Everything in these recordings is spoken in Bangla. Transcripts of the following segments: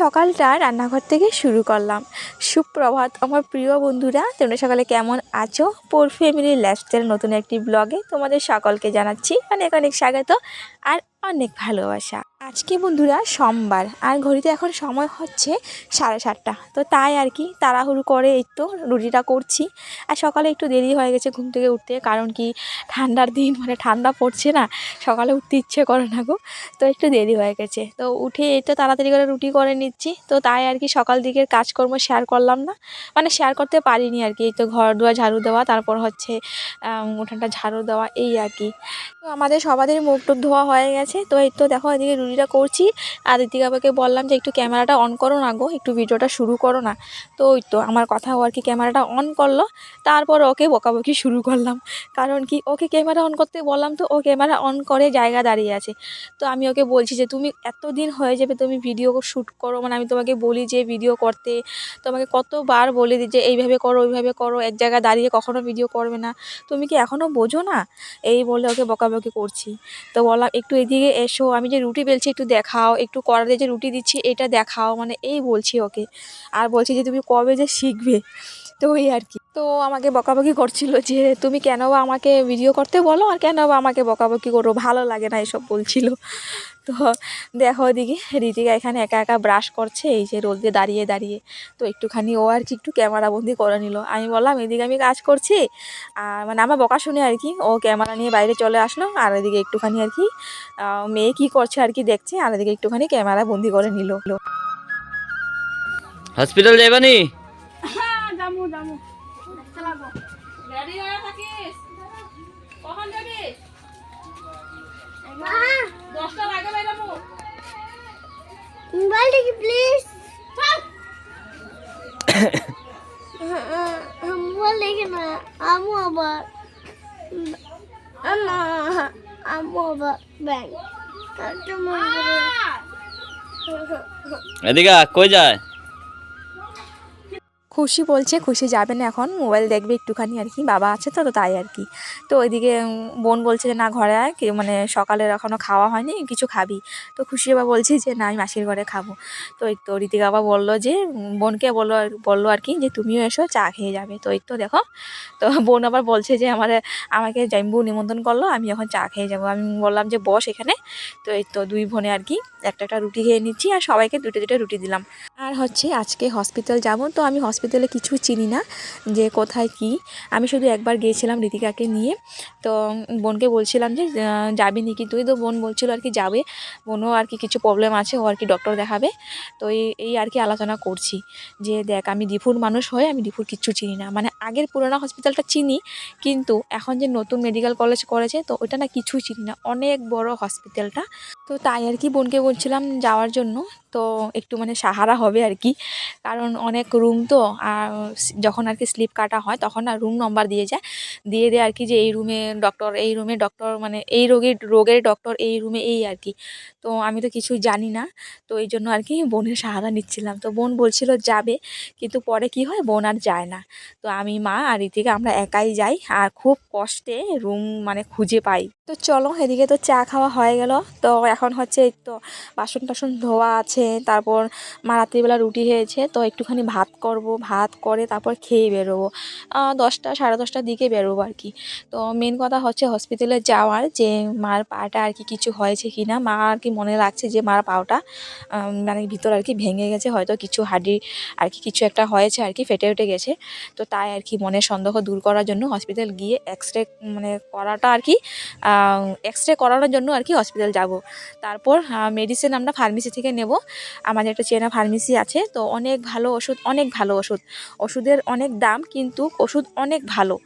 সকালটা রান্নাঘর থেকে শুরু করলাম। সুপ্রভাত, আমার প্রিয় বন্ধুরা, তোমরা সকালে কেমন আছো? পোর ফ্যামিলি লাইফস্টাইল নতুন একটি ব্লগে তোমাদের সকলকে জানাচ্ছি অনেক অনেক স্বাগত আর অনেক ভালোবাসা। আজকে বন্ধুরা সোমবার, আর ঘড়িতে এখন সময় হচ্ছে সাড়ে সাতটা। তো তাই আর কি, তাড়াহুড়ো করে এই তো রুটিটা করছি। আর সকালে একটু দেরি হয়ে গেছে ঘুম থেকে উঠতে, কারণ কি ঠান্ডার দিন মানে ঠান্ডা পড়ছে না, সকালে উঠতে ইচ্ছে করে না গো। তো একটু দেরি হয়ে গেছে। তো উঠে এই তো তাড়াতাড়ি করে রুটি করে নিচ্ছি। তো তাই আর কি সকাল দিকের কাজকর্ম শেয়ার করলাম না। মানে শেয়ার করতে পারিনি আর কি, এই তো ঘর দুয়ার ঝাড়ু দেওয়া, তারপর হচ্ছে উঠানটা ঝাড়ু দেওয়া, এই আর কি। তো আমাদের সবাদের মুখ টুক ধোয়া হয়ে গেছে। তো এই তো দেখো এদিকে রুটিটা করছি। আর ঋতিকাবাকে বললাম যে একটু ক্যামেরাটা অন করো না গো, একটু ভিডিওটা শুরু করো না। তো ওই তো আমার কথা আর কি ক্যামেরাটা অন করল। তারপর ওকে বকাবকি শুরু করলাম। কারণ কি ওকে ক্যামেরা অন করতে বললাম তো ও ক্যামেরা অন করে জায়গা দাঁড়িয়ে আছে। তো আমি ওকে বলছি যে তুমি এতদিন হয়ে যাবে তুমি ভিডিও শ্যুট করো মানে আমি তোমাকে বলি যে ভিডিও করতে। তোমাকে কতবার বলে দিই যে এইভাবে করো, ওইভাবে করো, এক জায়গায় দাঁড়িয়ে কখনো ভিডিও করবে না। তুমি কি এখনও বোঝো না? এই বলে ওকে বকাবকি করছি। তো বললাম, একটু এদিকে এসো, আমি যে রুটি বেলছি, একটু দেখাও, একটু কড়াতে যে রুটি দিচ্ছি, এটা দেখাও। মানে এই বলছি ওকে। আর বলছি যে, তুমি কবে যে শিখবে? তো ওই আর কি। তো আমাকে বকাবকি করছিল যে, তুমি কেন বা আমাকে ভিডিও করতে বলো, আর কেন বা আমাকে বকাবকি করো? ভালো লাগে না এসব বলছিল। তো দেখো ওদিকে ঋতিকা এখানে একা একা ব্রাশ করছে এই যে রোদ দিয়ে দাঁড়িয়ে দাঁড়িয়ে। তো একটুখানি ও আর কি একটু ক্যামেরাবন্দি করে নিল। আমি বললাম এদিকে আমি কাজ করছি। আর মানে আমার বকা শুনে আর কি ও ক্যামেরা নিয়ে বাইরে চলে আসলো। আর এদিকে একটুখানি আর কি মেয়ে কী করছে আর কি দেখছে। আর এদিকে একটুখানি ক্যামেরা বন্দি করে নিল। হসপিটাল যাইবানি জামু জামু রেডি হয়ে থাকিস? কখন যাবি? দশটার আগে বেরোবো মোবাইলটা কি প্লিজ মোবাইল দেখি না আমু আবার। আমা আমু আবার ব্যাংক এদিকে কই যায়? খুশি বলছে, খুশি যাবে না এখন, মোবাইল দেখবে একটুখানি আর কি, বাবা আছে তো তো তাই আর কি। তো ওইদিকে বোন বলছে যে, না, ঘরে আয়, কি মানে সকালের এখনও খাওয়া হয়নি, কিছু খাবি। তো খুশি বাবা বলছে যে, না, আমি মাসির ঘরে খাব। তো এই তো ঋতিকা বাবা বলল যে, বোনকে বলল আর- বলল আর কি যে, তুমিও এসো, চা খেয়ে যাবে। তো এই তো দেখো, তো বোন আবার বলছে যে, আমার, আমাকে জাম্বু নিমন্ত্রণ করল, আমি এখন চা খেয়ে যাব। আমি বললাম যে, বস এখানে। তো এই তো দুই বোনে আর কি, একটা একটা রুটি খেয়ে নিচ্ছি, আর সবাইকে দুটো দুটো রুটি দিলাম। আর হচ্ছে, আজকে হসপিটাল যাব, তো আমি হসপিটালে কিছু চিনি না যে কোথায় কি। আমি শুধু একবার গিয়েছিলাম ঋতিকাকে নিয়ে। তো বোনকে বলছিলাম যে যাবি নাকি তুই? তো বোন বলছিল আর কি যাবে। বোনও আর কি কিছু প্রবলেম আছে, ও আর কি ডক্টর দেখাবে। তো এই এই আর কি আলোচনা করছি। যে দেখ, আমি ডিফুর মানুষ হয়ে আমি ডিফুর কিচ্ছু চিনি না। মানে আগের পুরোনো হসপিটালটা চিনি, কিন্তু এখন যে নতুন মেডিকেল কলেজ করেছে, তো ওটা না কিছুই চিনি না। অনেক বড় হসপিটালটা তো তাই আর কি বোনকে বলছিলাম যাওয়ার জন্য। তো একটু মানে সাহারা হবে আর কি। কারণ অনেক রুম তো, আর যখন আর কি স্লিপ কাটা হয় তখন আর রুম নম্বর দিয়ে যায়। দিয়ে দেয় আর কি যে এই রুমে ডক্টর এই রুমে ডক্টর মানে এই রোগের রোগের ডক্টর এই রুমে এই আর কি। তো আমি তো কিছুই জানি না। তো এই জন্য আর কি বোনের সাহারা নিচ্ছিলাম। তো বোন বলছিল যাবে, কিন্তু পরে কি হয় বোন আর যায় না। তো আমি, মা আর এদিকে আমরা একাই যাই, আর খুব কষ্টে রুম মানে খুঁজে পাই। তো চলো, এদিকে তো চা খাওয়া হয়ে গেল। তো এখন হচ্ছে এই তো বাসন টাসন ধোয়া আছে, তারপর মা রাত্রিবেলা রুটি হয়েছে তো একটুখানি ভাত করব, ভাত করে তারপর খেয়ে বেরোবো। দশটা, সাড়ে দশটার দিকে বেরোবো আর কি। তো মেন কথা হচ্ছে হসপিটালে যাওয়ার যে মার পাটা আর কি কিছু হয়েছে কি না মা আর কি মনে লাগছে যে মার পাওটা মানে ভিতর আর কি ভেঙে গেছে, হয়তো কিছু হাডি আর কি কিছু একটা হয়েছে আর কি, ফেটে উঠে গেছে। তো তাই আর কি মনের সন্দেহ দূর করার জন্য হসপিটাল গিয়ে এক্স রে মানে করাটা আর কি এক্স রে করানোর জন্য আর কি হসপিটাল যাব। তারপর মেডিসিন আমরা ফার্মেসি থেকে নেব। আমাদের একটা চেনা ফার্মেসি আছে, তো অনেক ভালো ওষুধ, অনেক ভালো ওষুধ। ওষুধের অনেক দাম, কিন্তু ওষুধ অনেক ভালো।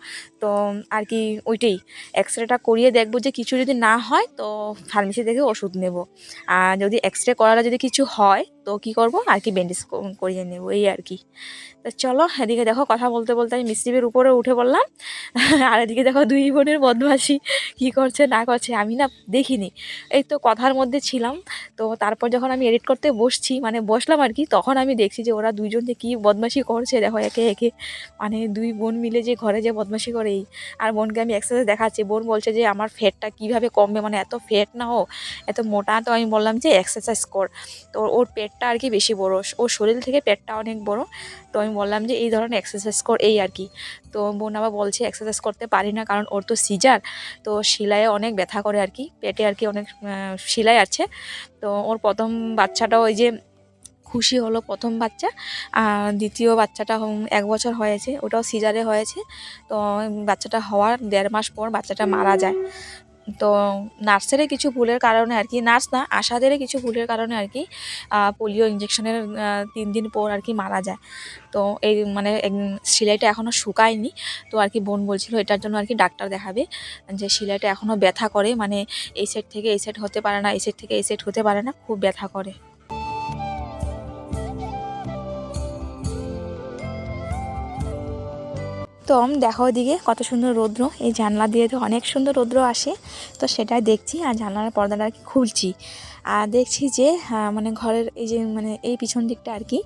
তো, আর কি ওইটাই। এক্স রেটা করিয়ে দেখব যে কিছু যদি না হয়, তো ফার্মেসি থেকে ওষুধ নেব। আর যদি এক্স রে করালে যদি কিছু হয় তো কি করব? আর কি ব্যান্ডেজ করিয়ে নেব, এই আর কি। তো চলো, এদিকে দেখো কথা বলতে বলতে আমি মিস্ত্রিপের উপরে উঠে পড়লাম। আর এদিকে দেখো দুই বোনের বদমাসি কী করছে, না করছে, আমি না দেখিনি। এই তো কথার মধ্যে ছিলাম। তো তারপর যখন আমি এডিট করতে বসছি মানে বসলাম আর কি, তখন আমি দেখছি যে ওরা দুইজন যে কী বদমাসি করছে, দেখো একে একে। মানে দুই বোন মিলে যে ঘরে যে বদমাসি করে এই। আর বোনকে আমি এক্সারসাইজ দেখাচ্ছি। বোন বলছে যে, আমার ফ্যাটটা কীভাবে কমবে? মানে এত ফ্যাট না ও এত মোটা, তো আমি বললাম যে এক্সারসাইজ কর। তো ওর পেট পেটটা আর কি বেশি বড়। ওর শরীর থেকে পেটটা অনেক বড়। তো আমি বললাম যে এই ধরনের এক্সারসাইজ কর, এই আর কি। তো বোন আবার বলছে এক্সারসাইজ করতে পারি না কারণ ওর তো সিজার তো সেলাইয়ে অনেক ব্যথা করে আর কি। পেটে আর কি অনেক সেলাই আছে। তো ওর প্রথম বাচ্চাটা ওই যে খুশি হলো প্রথম বাচ্চা, আর দ্বিতীয় বাচ্চাটা এক বছর হয়েছে, ওটাও সিজারে হয়েছে। তো বাচ্চাটা হওয়ার দেড় মাস পর বাচ্চাটা মারা যায়। তো নার্সেরই কিছু ভুলের কারণে আর কি, নার্স না, আশাদেরই কিছু ভুলের কারণে আর কি পোলিও ইঞ্জেকশনের তিন দিন পর আর কি মারা যায়। তো এই মানে সেলাইটা এখনও শুকায়নি, তো আর কি বোন বলছিল এটার জন্য আর কি ডাক্তার দেখাবে, যে সেলাইটা এখনও ব্যথা করে মানে এই সেট থেকে এই সেট হতে পারে না, এই সেট থেকে এই সেট হতে পারে না, খুব ব্যথা করে। তো দেখো ওদিকে কত সুন্দর রৌদ্র। এই জানলা দিয়ে তো অনেক সুন্দর রৌদ্র আসে। তো সেটাই দেখছি আর জানলার পর্দাটা আর কি খুলছি। আর দেখছি যে মানে ঘরের এই যে মানে এই পিছন দিকটা আর কি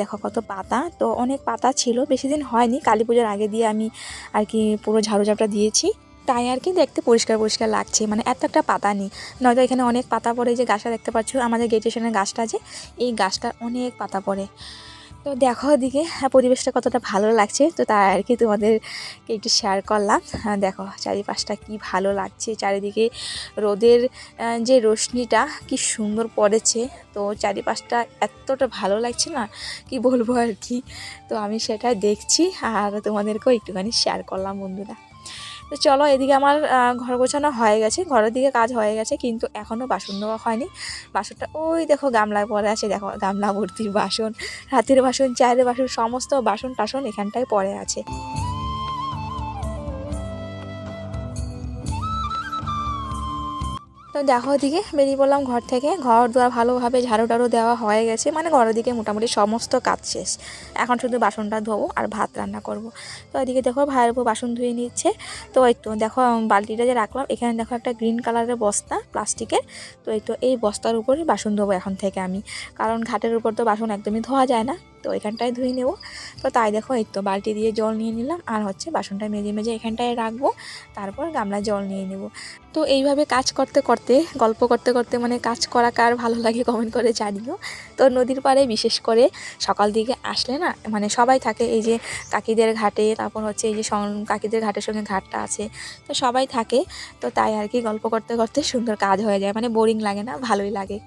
দেখো কত পাতা। তো অনেক পাতা ছিল, বেশি দিন হয়নি। কালী পুজোর আগে দিয়ে আমি আর কি পুরো ঝাড়ু ঝাপটা দিয়েছি। তাই আর কি দেখতে পরিষ্কার পরিষ্কার লাগছে। মানে এত একটা পাতা নেই। নয়তো এখানে অনেক পাতা পড়ে। যে গাছটা দেখতে পাচ্ছ, আমাদের গেট স্টেশনের গাছটা আছে। এই গাছটার অনেক পাতা পড়ে। তো দেখো ওদিকে হ্যাঁ, পরিবেশটা কতটা ভালো লাগছে। তো তাই আর কি তোমাদেরকে একটু শেয়ার করলাম। হ্যাঁ, দেখো চারিপাশটা কি ভালো লাগছে। চারিদিকে রোদের যে রশ্মিটা কি সুন্দর পড়েছে। তো চারিপাশটা এতটা ভালো লাগছে না কি বলব আর কি। তো আমি সেটা দেখছি আর তোমাদেরকেও একটুখানি শেয়ার করলাম বন্ধুরা। তো চলো এদিকে আমার ঘর গোছানো হয়ে গেছে, ঘরের দিকে কাজ হয়ে গেছে, কিন্তু এখনও বাসন দেওয়া হয়নি। বাসনটা, ওই দেখো গামলায় পরে আছে, দেখো গামলা ভর্তি বাসন, রাতের বাসন, চায়ের বাসন, সমস্ত বাসন টাসন এখানটায় পরে আছে। দেখো ওদিকে বেরিয়ে পড়লাম ঘর থেকে। ঘর দুয়ার ভালোভাবে ঝাড়ু টাড়ু দেওয়া হয়ে গেছে। মানে ঘরের দিকে মোটামুটি সমস্ত কাজ শেষ। এখন শুধু বাসনটা ধোবো আর ভাত রান্না করব। তো ওইদিকে দেখো ভাইয়ের উপর বাসন ধুয়ে নিচ্ছে। তো এই তো দেখো বালতিটা যে রাখলাম, এখানে দেখো একটা গ্রিন কালারের বস্তা, প্লাস্টিকের। তো এই তো এই বস্তার উপরে বাসন ধোবো এখন থেকে আমি। কারণ ঘাটের উপর তো বাসন একদমই ধোয়া যায় না। তো এখানটায় ধুয়ে নেব। তো তাই দেখো, এই তো বালতি দিয়ে জল নিয়ে নিলাম। আর হচ্ছে বাসনটা মেজে মেজে এখানটায় রাখব, তারপর গামলায় জল নিয়ে নেব। তো এইভাবে কাজ করতে করতে, গল্প করতে করতে মানে কাজ করা কার ভালো লাগে কমেন্ট করে জানিও। তো নদীর পাড়ে বিশেষ করে সকাল দিকে আসলে না মানে সবাই থাকে এই যে কাকিদের ঘাটে, তারপর হচ্ছে এই যে কাকিদের ঘাটের সঙ্গে ঘাটটা আছে, তো সবাই থাকে। তো তাই আর কি গল্প করতে করতে সুন্দর কাজ হয়ে যায় মানে বোরিং লাগে না, ভালোই লাগে।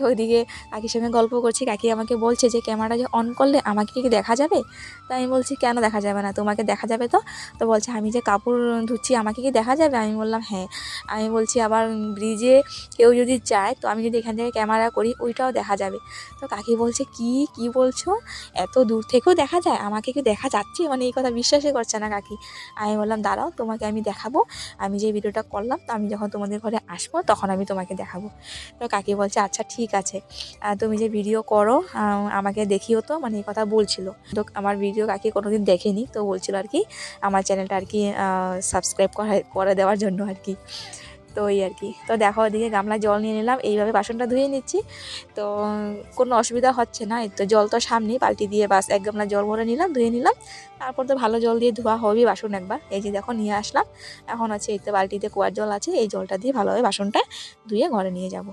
তো ওইদিকে কাকির সঙ্গে গল্প করছি। কাকি আমাকে বলছে যে, ক্যামেরাটা যে অন করলে আমাকে কি দেখা যাবে? তো আমি বলছি, কেন দেখা যাবে না? তোমাকে দেখা যাবে তো? তো বলছে, আমি যে কাপড় ধুচ্ছি, আমাকে কি দেখা যাবে? আমি বললাম হ্যাঁ। আমি বলছি, আবার ব্রিজে কেউ যদি যায়, তো আমি যদি এখান থেকে ক্যামেরা করি, ওইটাও দেখা যাবে। তো কাকি বলছে, কি? কি বলছো? এত দূর থেকেও দেখা যায়? আমাকে কি দেখা যাচ্ছে? মানে এই কথা বিশ্বাসই করছে না কাকি। আমি বললাম, দাঁড়াও, তোমাকে আমি দেখাবো। আমি যে ভিডিওটা করলাম, তো আমি যখন তোমাদের ঘরে আসব, তখন আমি তোমাকে দেখাবো। তো কাকি বলছে আচ্ছা ঠিক আছে। তুমি যে ভিডিও করো আমাকে দেখিও তো মানে এই কথা বলছিল। তো আমার ভিডিও কাকি কোনোদিন দেখেনি, তো বলছিল আর কি, আমার চ্যানেলটা আর কি সাবস্ক্রাইব করে করে দেওয়ার জন্য আর কি। তো ওই আর কি। তো দেখো, ওদিকে গামলায় জল নিয়ে নিলাম, এইভাবে বাসনটা ধুয়ে নিচ্ছি। তো কোনো অসুবিধা হচ্ছে না, এই তো জল তো সামনেই, বালতি দিয়ে বাস এক গামলা জল ভরে নিলাম, ধুয়ে নিলাম। তারপর তো ভালো জল দিয়ে ধোয়া হবেই বাসন একবার। এই যে দেখো, নিয়ে আসলাম। এখন আছে এই তো বালতিতে কুয়ার জল আছে, এই জলটা দিয়ে ভালোভাবে বাসনটা ধুয়ে ঘরে নিয়ে যাব।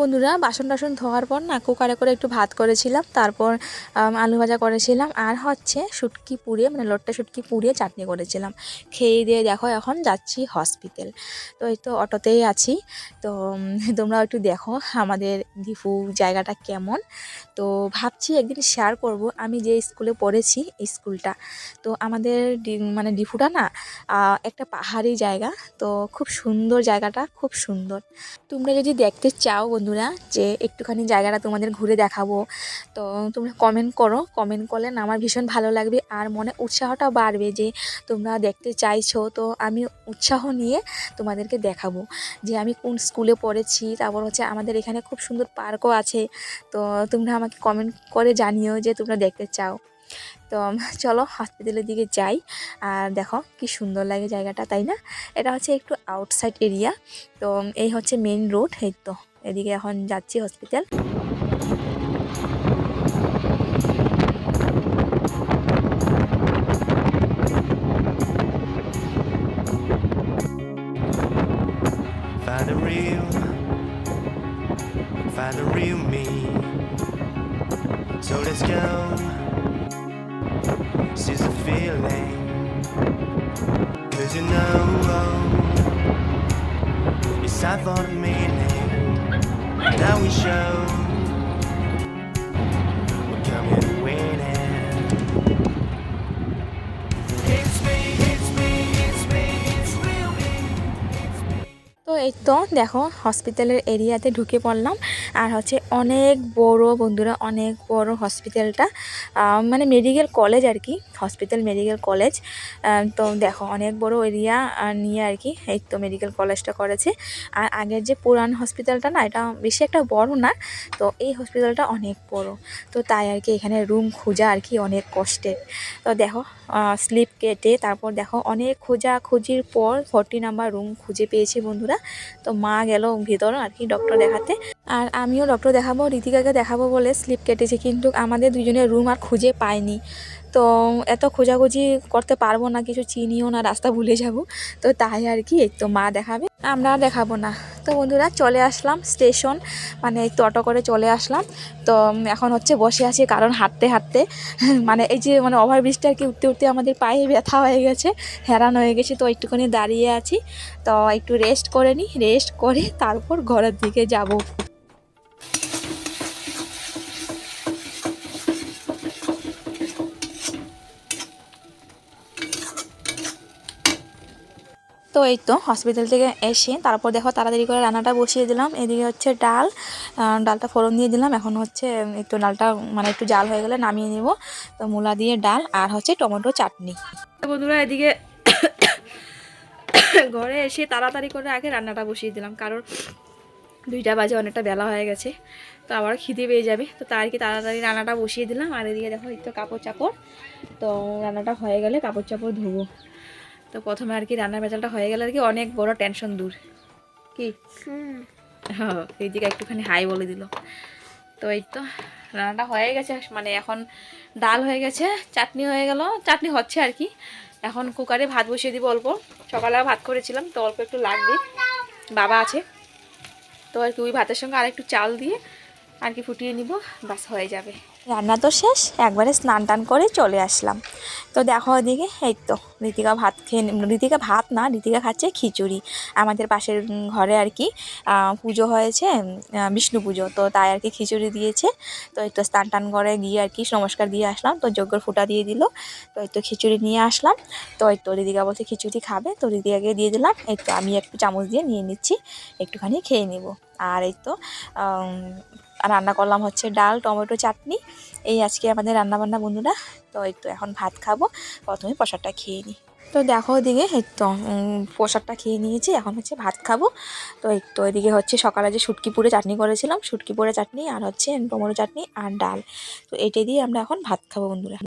বন্ধুরা, বাসন টাসন ধোয়ার পর না কুকারে করে একটু ভাত করেছিলাম, তারপর আলু ভাজা করেছিলাম, আর হচ্ছে শুটকি পুড়িয়ে মানে লোটটা শুটকি পুড়িয়ে চাটনি করেছিলাম। খেয়ে দিয়ে দেখো এখন যাচ্ছি হসপিটাল তো এই তো অটোতেই আছি। তো তোমরাও একটু দেখো আমাদের ডিফু জায়গাটা কেমন। তো ভাবছি একদিন শেয়ার করব, আমি যে স্কুলে পড়েছি স্কুলটা তো আমাদের মানে ডিফুটা না একটা পাহাড়ি জায়গা, তো খুব সুন্দর জায়গাটা, খুব সুন্দর। তোমরা যদি দেখতে চাও বন্ধুরা, যে একটুখানি জায়গাটা তোমাদের ঘুরে দেখাবো। তো তোমরা কমেন্ট করো কমেন্ট করলে আমার ভীষণ ভালো লাগবে আর মনে উৎসাহটা বাড়বে যে তোমরা দেখতে চাইছো। তো আমি উৎসাহ নিয়ে তোমাদেরকে দেখাবো যে আমি কোন স্কুলে পড়েছি। তারপর হচ্ছে আমাদের এখানে খুব সুন্দর পার্কও আছে। তো তোমরা আমাকে কমেন্ট করে জানিও যে তোমরা দেখতে চাও। তো চলো হসপিটালের দিকে যাই। আর দেখো কি সুন্দর লাগে জায়গাটা, তাই না? এটা হচ্ছে একটু আউটসাইড এরিয়া তো এই হচ্ছে মেন রোড এই তো। এদিকে এখন যাচ্ছি hospital Find the real, find the real me. So let's go. Seize the feeling. Cause you know it's time for the meaning. Now we show এই তো দেখো হসপিটালের এরিয়াতে ঢুকে পড়লাম। আর হচ্ছে অনেক বড় বন্ধুরা, অনেক বড় হসপিটালটা মানে মেডিকেল কলেজ আর কি হসপিটাল মেডিকেল কলেজ তো দেখো অনেক বড় এরিয়া নিয়ে আর কি এই তো মেডিকেল কলেজটা করেছে। আর আগের যে পুরান হসপিটালটা না, এটা বেশি একটা বড় না, তো এই হসপিটালটা অনেক বড়। তো তাই আর কি এখানে রুম খোঁজা আর কি অনেক কষ্টের তো দেখো স্লিপ কেটে তারপর দেখো অনেক খোঁজা খুঁজির পর ফর্টি নাম্বার রুম খুঁজে পেয়েছি বন্ধুরা। তো মা গেল ভিতরে আর কি ডক্টর দেখাতে। আর আমিও ডক্টর দেখাবো ঋতিকাকে দেখাবো বলে স্লিপ কেটেছে, কিন্তু আমাদের দুজনের রুম আর খুঁজে পাইনি। তো এত খোঁজাখুঁজি করতে পারব না, কিছু চিনিও না, রাস্তা ভুলে যাব। তো তাই আর কি, এই তো মা দেখাবে, আমরা আর দেখাবো না। তো বন্ধুরা, চলে আসলাম স্টেশন মানে তো অটো করে চলে আসলাম। তো এখন হচ্ছে বসে আছি, কারণ হাঁটতে হাঁটতে মানে এই যে মানে ওভারব্রিজটা আর কি, উঠতে উঠতে আমাদের পায়ে ব্যথা হয়ে গেছে, হেরান হয়ে গেছে, তো একটুখানি দাঁড়িয়ে আছি। তো একটু রেস্ট করে নিই রেস্ট করে তারপর ঘরের দিকে যাব। তো এই তো হসপিটাল থেকে এসে তারপর দেখো তাড়াতাড়ি করে রান্নাটা বসিয়ে দিলাম। এদিকে হচ্ছে ডাল ডালটা ফোড়ন দিয়ে দিলাম। এখন হচ্ছে একটু ডালটা মানে একটু জাল হয়ে গেলে নামিয়ে নিব। তো মূলা দিয়ে ডাল আর হচ্ছে টমেটো চাটনি। বন্ধুরা এদিকে ঘরে এসে তাড়াতাড়ি করে আগে রান্নাটা বসিয়ে দিলাম। কারণ দুইটা বাজে, অনেকটা বেলা হয়ে গেছে। তো আবার খিদে পেয়ে যাবে। তো তার কি তাড়াতাড়ি রান্নাটা বসিয়ে দিলাম। আর এদিকে দেখো একটু কাপড় চাপড়। তো রান্নাটা হয়ে গেলে কাপড় চাপড় ধুবো। তো প্রথমে আর কি রান্নার ভেজালটা হয়ে গেলে আর কি অনেক বড় টেনশন দূর। কি? হ্যাঁ এইদিকে একটুখানি হাই বলে দিল। তো এই তো রান্নাটা হয়ে গেছে। মানে এখন ডাল হয়ে গেছে চাটনি হয়ে গেল। চাটনি হচ্ছে আর কি। এখন কুকারে ভাত বসিয়ে দিব অল্প। সকালে ভাত করেছিলাম তো অল্প একটু লাগবে। বাবা আছে। তো আর কি ওই ভাতের সঙ্গে আর একটু চাল দিয়ে আর কি ফুটিয়ে নিব বাস হয়ে যাবে। রান্না তো শেষ, একবারে স্নান টান করে চলে আসলাম। তো দেখো ওদিকে, এই তো, রীতিকা ভাত খেয়ে রীতিকা ভাত না, রীতিকা খাচ্ছে খিচুড়ি। আমাদের পাশের ঘরে আর কি পুজো হয়েছে বিষ্ণু পুজো। তো তাই আর কি খিচুড়ি দিয়েছে। তো একটু স্নান টান করে গিয়ে আর কি নমস্কার দিয়ে আসলাম। তো যজ্ঞর ফুটা দিয়ে দিল। তো একটু খিচুড়ি নিয়ে আসলাম। তো তো রিদিকা বলছে খিচুড়ি খাবে। তো রিদিকাকে দিয়ে দিলাম। এই তো আমি একটু চামচ দিয়ে নিয়ে নিচ্ছি। একটুখানি খেয়ে নিব। আর এই তো রান্না করলাম হচ্ছে ডাল, টমেটো, চাটনি। এই আজকে আমাদের রান্নাবান্না বন্ধুরা। তো একটু এখন ভাত খাব। প্রথমে প্রসাদটা খেয়ে নিই তো দেখো ওদিকে একটু প্রসাদটা খেয়ে নিয়েছি। এখন হচ্ছে ভাত খাব। তো তো এদিকে হচ্ছে সকালে যে শুটকি পুরে চাটনি করেছিলাম। শুটকি পুরে চাটনি আর হচ্ছে টমেটো চাটনি আর ডাল। তো এটা দিয়ে আমরা এখন ভাত খাব বন্ধুরা।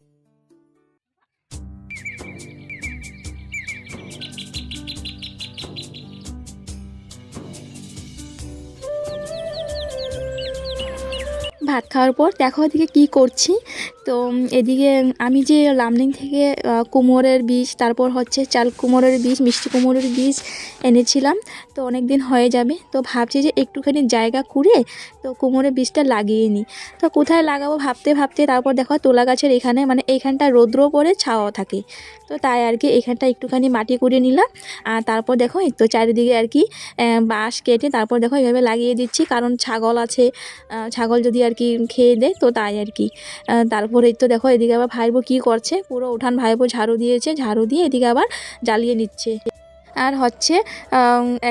ভাত খাওয়ার পর দেখো এদিকে কি করছি। তো এদিকে আমি যে লামডিং থেকে কুমোরের বীজ তারপর হচ্ছে চাল কুমোরের বীজ মিষ্টি কুমোরের বীজ এনেছিলাম। তো অনেক দিন হয়ে যাবে, তো ভাবছি যে একটুখানি জায়গা কুড়ে তো কুমোরের বীজটা লাগিয়ে নিই। তো কোথায় লাগাবো ভাবতে ভাবতে তারপর দেখো তোলা গাছের এখানে মানে এইখানটা রৌদ্র পড়ে ছাওয়া থাকে। তো তাই আর কি এখানটা একটুখানি মাটি কুড়ে নিলাম। আর তারপর দেখো তো চারিদিকে আর কি বাঁশ কেটে তারপর দেখো এইভাবে লাগিয়ে দিচ্ছি। কারণ ছাগল আছে ছাগল যদি আর কি খেয়ে দেয় তো তাই আর কি। তারপরে তো দেখো এদিকে আবার ভাইবো কী করছে? পুরো উঠান ভাইবো ঝাড়ু দিয়েছে, ঝাড়ু দিয়ে এদিকে আবার জ্বালিয়ে নিচ্ছে। আর হচ্ছে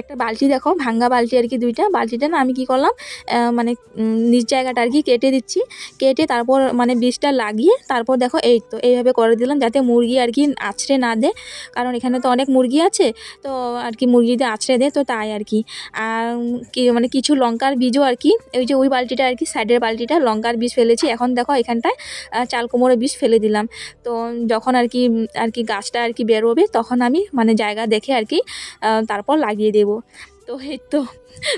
একটা বালতি দেখো, ভাঙ্গা বালতি আর কি দুইটা। বালতিটা না আমি কি করলাম মানে নিজ জায়গাটা আর কি কেটে দিচ্ছি। কেটে তারপর মানে বীজটা লাগিয়ে তারপর দেখো এই তো, এইভাবে করে দিলাম যাতে মুরগি আর কি আছড়ে না দেয়। কারণ এখানে তো অনেক মুরগি আছে, তো আর কি মুরগি যদি আছড়ে দেয় তো তাই আর কি। আর, কি মানে কিছু লঙ্কার বীজও আর কি, ওই যে ওই বালতিটা আর কি, সাইডের বালতিটা লঙ্কার বীজ ফেলেছি। এখন দেখো এখানটায় চাল কুমড়োর বীজ ফেলে দিলাম। তো যখন আর কি আর কি গাছটা আর কি বেরোবে, তখন আমি মানে জায়গা দেখে আর কি আহ, তারপর লাগিয়ে দেবো। তো এই তো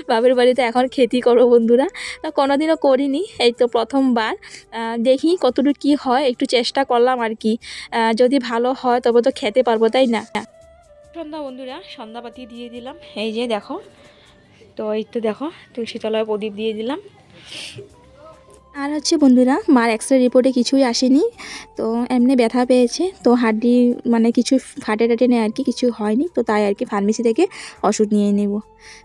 বাপের বাড়িতে এখন খেতি করব বন্ধুরা। তা কোনোদিনও করিনি এই তো প্রথমবার। দেখি কতটুকু কী হয় একটু চেষ্টা করলাম আর কি। যদি ভালো হয় তবে তো খেতে পারব তাই না? সন্ধ্যা বন্ধুরা সন্ধ্যাবাতি দিয়ে দিলাম। এই যে দেখো তো এই তো দেখো তুলসীতলায় প্রদীপ দিয়ে দিলাম। আর হচ্ছে বন্ধুরা, মার এক্সরে রিপোর্টে কিছুই আসেনি, তো এমনি ব্যথা পেয়েছে, তো হাড্ডি মানে কিছু ফাটে টাটে নেই আর কি, কিছু হয়নি, তো তাই আর কি ফার্মেসি থেকে ওষুধ নিয়ে নেব।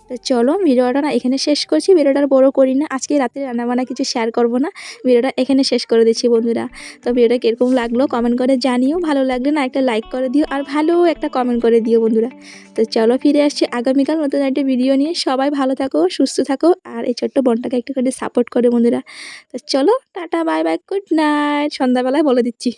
তো চলো ভিডিওটা না এখানে শেষ করছি, ভিডিওটা বড়ো করি না, আজকে রাতে রান্নাবান্না কিছু শেয়ার করব না, ভিডিওটা এখানে শেষ করে দিচ্ছি বন্ধুরা। তো ভিডিওটা কীরকম লাগল কমেন্ট করে জানিও, ভালো লাগলে না একটা লাইক করে দিও, আর ভালো একটা কমেন্ট করে দিও বন্ধুরা। তো চলো ফিরে আসছি আগামীকাল নতুন একটা ভিডিও নিয়ে, সবাই ভালো থাকো, সুস্থ থাকো, আর এই ছোট্ট বনটাকে একটু করে সাপোর্ট করে বন্ধুরা। চলো tata bye bye good night সন্ধ্যাবেলায় বলে দিচ্ছি।